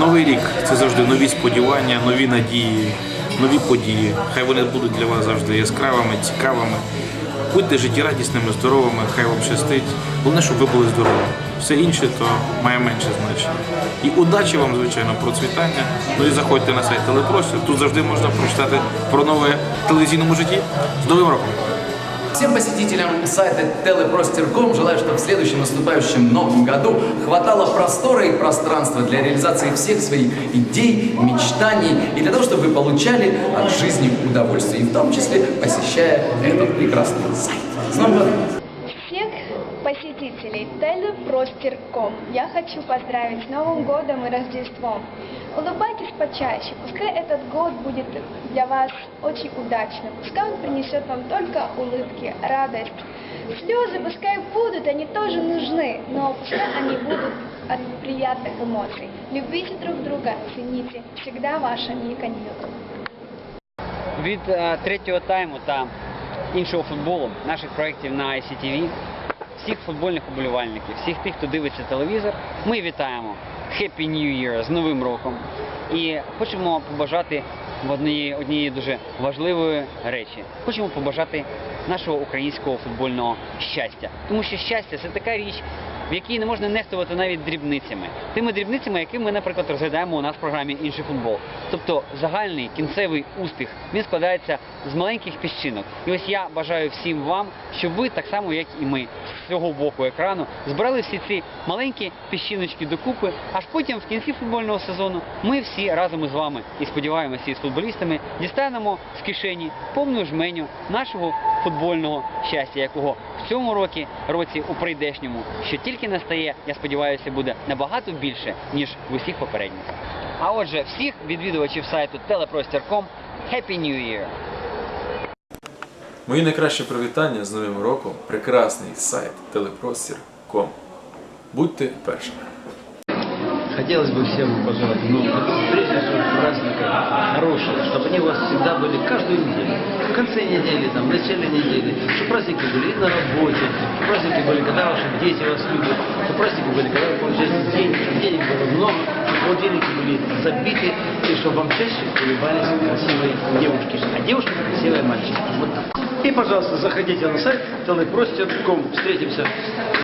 Новий рік це завжди нові сподівання, нові надії, нові події. Хай вони будуть для вас завжди яскравими, цікавими. Будьте життєрадісними, здоровими, хай вам щастить. Головне, щоб ви були здорові. Все інше то має менше значення. І удачі вам, звичайно, процвітання. Ну і заходьте на сайт Телепростір. Тут завжди можна прочитати про нове телевізійному житті. З Новим роком! Всем посетителям сайта teleproster.com желаю, чтобы в следующем наступающем новом году хватало простора и пространства для реализации всех своих идей, мечтаний и для того, чтобы вы получали от жизни удовольствие, и в том числе посещая этот прекрасный сайт. С Новым годом! Посетителей Teleproster.com я хочу поздравить с Новым годом и Рождеством. Улыбайтесь почаще, пускай этот год будет для вас очень удачным, пускай он принесет вам только улыбки, радость. Слезы пускай будут, они тоже нужны, но пускай они будут от приятных эмоций. Любите друг друга, цените. Всегда ваша Ника Ньютон. від е, третього тайму та іншого футболу наших проєктів на ICTV, всіх футбольних уболівальників, всіх тих, хто дивиться телевізор, ми вітаємо Happy New Year з Новим роком і хочемо побажати в однієї, однієї дуже важливої речі. Хочемо побажати нашого українського футбольного щастя. Тому що щастя це така річ, в якій не можна нехтувати навіть дрібницями. Тими дрібницями, які ми, наприклад, розглядаємо у нас в програмі інший футбол. Тобто загальний кінцевий успіх він складається з маленьких піщинок. І ось я бажаю всім вам, щоб ви так само, як і ми, цього боку екрану, збирали всі ці маленькі піщиночки докупи, аж потім в кінці футбольного сезону ми всі разом із вами і сподіваємося, із футболістами дістанемо з кишені повну жменю нашого футбольного щастя, якого в цьому році, році у прийдешньому, що тільки настає, я сподіваюся, буде набагато більше, ніж в усіх попередніх. А отже, всіх відвідувачів сайту teleprostor.com Happy New Year! Мої найкращі привітання з Новим роком. Прекрасний сайт teleprostir.com. Будьте першими. Хотелось бы всем пожелать в новом году, прежде всего, праздника хорошего, чтобы они у вас всегда были каждую неделю. В конце недели, там, в начале недели. Чтобы праздники были и на работе, чтобы праздники были, когда ваши дети вас любят, чтобы праздники были, когда вы получаете деньги, чтобы денег было много, чтобы холодильники были забиты, и чтобы вам чаще улыбались красивые девушки, а девушки красивые мальчики. И, пожалуйста, заходите на сайт teleprostir.com. Встретимся.